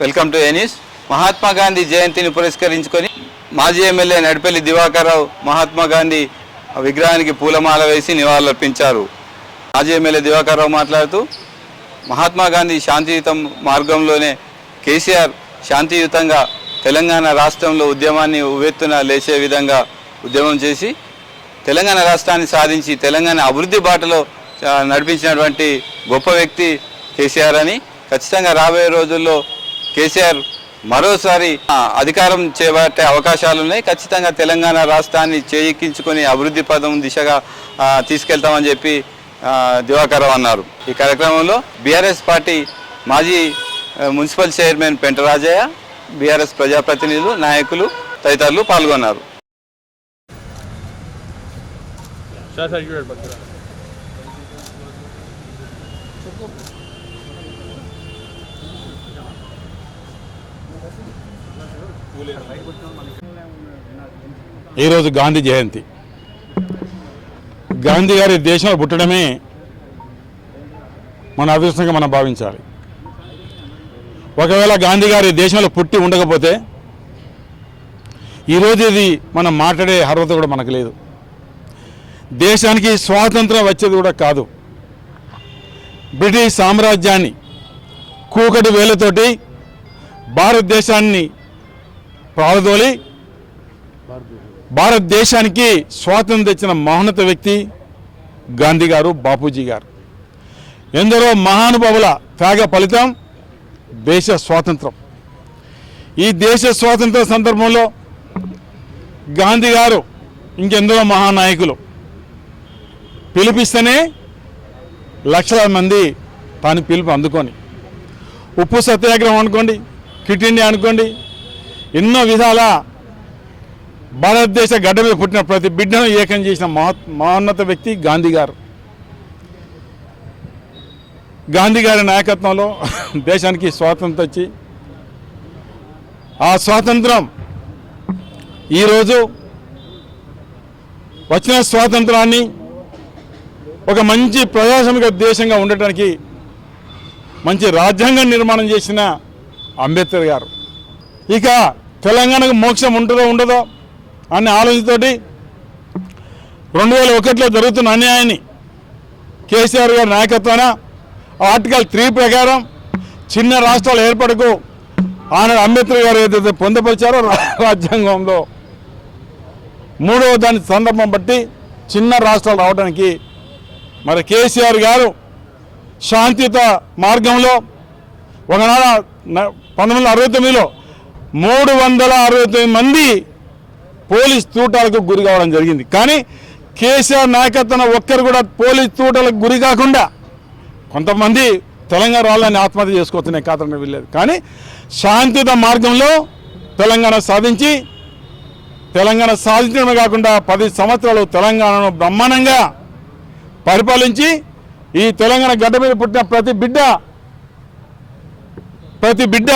Welcome to ఎనీస్ మహాత్మా గాంధీ జయంతిని పురస్కరించుకొని మాజీ ఎమ్మెల్యే నడిపల్లి దివాకర్రావు మహాత్మా గాంధీ విగ్రహానికి పూలమాల వేసి నివాళులర్పించారు. మాజీ ఎమ్మెల్యే దివాకర్రావు మాట్లాడుతూ మహాత్మా గాంధీ శాంతియుతం మార్గంలోనే కేసీఆర్ శాంతియుతంగా తెలంగాణ రాష్ట్రంలో ఉద్యమాన్ని ఉవ్వెత్తున లేచే విధంగా ఉద్యమం చేసి తెలంగాణ రాష్ట్రాన్ని సాధించి తెలంగాణ అభివృద్ధి బాటలో నడిపించినటువంటి గొప్ప వ్యక్తి కేసీఆర్ అని. ఖచ్చితంగా రాబోయే రోజుల్లో కేసీఆర్ మరోసారి అధికారం చేపట్టే అవకాశాలు ఉన్నాయి ఖచ్చితంగా తెలంగాణ రాష్ట్రాన్ని చేయిక్కించుకొని అభివృద్ధి పదం దిశగా తీసుకెళ్తామని చెప్పి దివాకర్ అన్నారు. ఈ కార్యక్రమంలో బీఆర్ఎస్ పార్టీ మాజీ మున్సిపల్ చైర్మన్ పెంటరాజయ్య బీఆర్ఎస్ ప్రజాప్రతినిధులు నాయకులు తదితరులు పాల్గొన్నారు. సార్ you ఈరోజు గాంధీ జయంతి. గాంధీ గారి దేశంలో పుట్టడమే మన అదృష్టంగా మనం భావించాలి. ఒకవేళ గాంధీ గారి దేశంలో పుట్టి ఉండకపోతే ఈరోజు ఇది మనం మాట్లాడే అర్హత కూడా మనకు లేదు. దేశానికి స్వాతంత్రం వచ్చేది కూడా కాదు. బ్రిటిష్ సామ్రాజ్యాన్ని కూకటి వేలతోటి భారతదేశాన్ని ప్రారదోలి భారతదేశానికి స్వాతంత్రం తెచ్చిన మహోన్నత వ్యక్తి గాంధీ గారు బాపూజీ గారు. ఎందరో మహానుభావుల త్యాగ ఫలితం దేశ స్వాతంత్రం. ఈ దేశ స్వాతంత్ర సందర్భంలో గాంధీ గారు ఇంకెందరో మహానాయకులు పిలిపిస్తేనే లక్షలాది మంది తాను పిలుపు అందుకొని. ఉప్పు సత్యాగ్రహం అనుకోండి క్విట్ ఇండియా అనుకోండి ఎన్నో విధాల భారతదేశ గడ్డ మీద పుట్టిన ప్రతి బిడ్డను ఏకం చేసిన మహోన్నత వ్యక్తి గాంధీ గారు. గాంధీ గారి నాయకత్వంలో దేశానికి స్వాతంత్రం వచ్చి ఆ స్వాతంత్రం ఈరోజు వచ్చిన స్వాతంత్రాన్ని ఒక మంచి ప్రజాస్వామిక దేశంగా ఉండటానికి మంచి రాజ్యాంగం నిర్మాణం చేసిన అంబేద్కర్ గారు. ఇక తెలంగాణకు మోక్షం ఉంటుందో ఉండదో అనే ఆలోచనతోటి రెండు వేల ఒకటిలో జరుగుతున్న అన్యాయాన్ని కేసీఆర్ గారి నాయకత్వాన ఆర్టికల్ త్రీ ప్రకారం చిన్న రాష్ట్రాల ఏర్పడకు ఆనాడు అంబేద్కర్ గారు ఏదైతే పొందపరిచారో రా- రాజ్యాంగంలో. మూడవ దాని సందర్భం బట్టి చిన్న రాష్ట్రాలు రావడానికి మరి కేసీఆర్ గారు శాంతియుత మార్గంలో ఒకనాడు పంతొమ్మిది వందల అరవై తొమ్మిదిలో మూడు వందల అరవై తొమ్మిది మంది పోలీస్ తూటాలకు గురి కావడం జరిగింది. కానీ కేసీఆర్ నాయకత్వం ఒక్కరు కూడా పోలీస్ తూటలకు గురి కాకుండా కొంతమంది తెలంగాణ వాళ్ళని ఆత్మహత్య చేసుకోవచ్చునే కాదని వెళ్ళలేదు కానీ శాంతియుత మార్గంలో తెలంగాణ సాధించి తెలంగాణ సాధించడమే కాకుండా పది సంవత్సరాలు తెలంగాణను బ్రహ్మాండంగా పరిపాలించి ఈ తెలంగాణ గడ్డ మీద పుట్టిన ప్రతి బిడ్డ ప్రతి బిడ్డ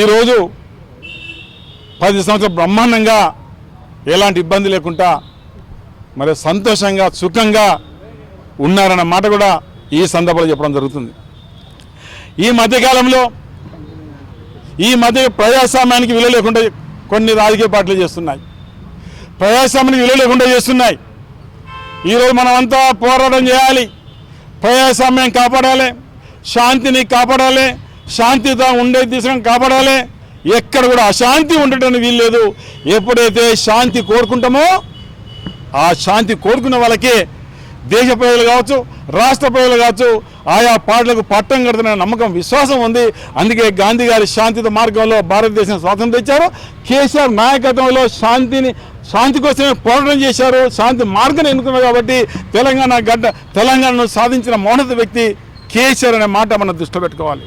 ఈరోజు పది సంవత్సరాలు బ్రహ్మాండంగా ఎలాంటి ఇబ్బంది లేకుండా మరి సంతోషంగా సుఖంగా ఉన్నారన్న మాట కూడా ఈ సందర్భంలో చెప్పడం జరుగుతుంది. ఈ మధ్యకాలంలో ఈ మధ్య ప్రజాస్వామ్యానికి విలువ లేకుండా కొన్ని రాజకీయ పార్టీలు చేస్తున్నాయి. ప్రజాస్వామ్యానికి విలువ లేకుండా చేస్తున్నాయి. ఈరోజు మనమంతా పోరాటం చేయాలి. ప్రజాస్వామ్యం కాపాడాలి. శాంతిని కాపాడాలి. శాంతితో ఉండే దిశగా కాపాడాలి. ఎక్కడ కూడా అశాంతి ఉండటానికి వీల్లేదు ఎప్పుడైతే శాంతి కోరుకుంటామో ఆ శాంతి కోరుకున్న వాళ్ళకే దేశ ప్రజలు కావచ్చు రాష్ట్ర ప్రజలు కావచ్చు ఆయా పాటలకు పట్టం కడుతున్న నమ్మకం విశ్వాసం ఉంది. అందుకే గాంధీ గారి శాంతిత మార్గంలో భారతదేశం స్వాతంత్రం తెచ్చారు. కేసీఆర్ నాయకత్వంలో శాంతిని శాంతి కోసమే పోరాటం చేశారు. శాంతి మార్గం ఎన్నుకున్నారు కాబట్టి తెలంగాణ గడ్డ తెలంగాణను సాధించిన మౌనత వ్యక్తి కేసీఆర్ అనే మాట మనం దృష్టిలో పెట్టుకోవాలి.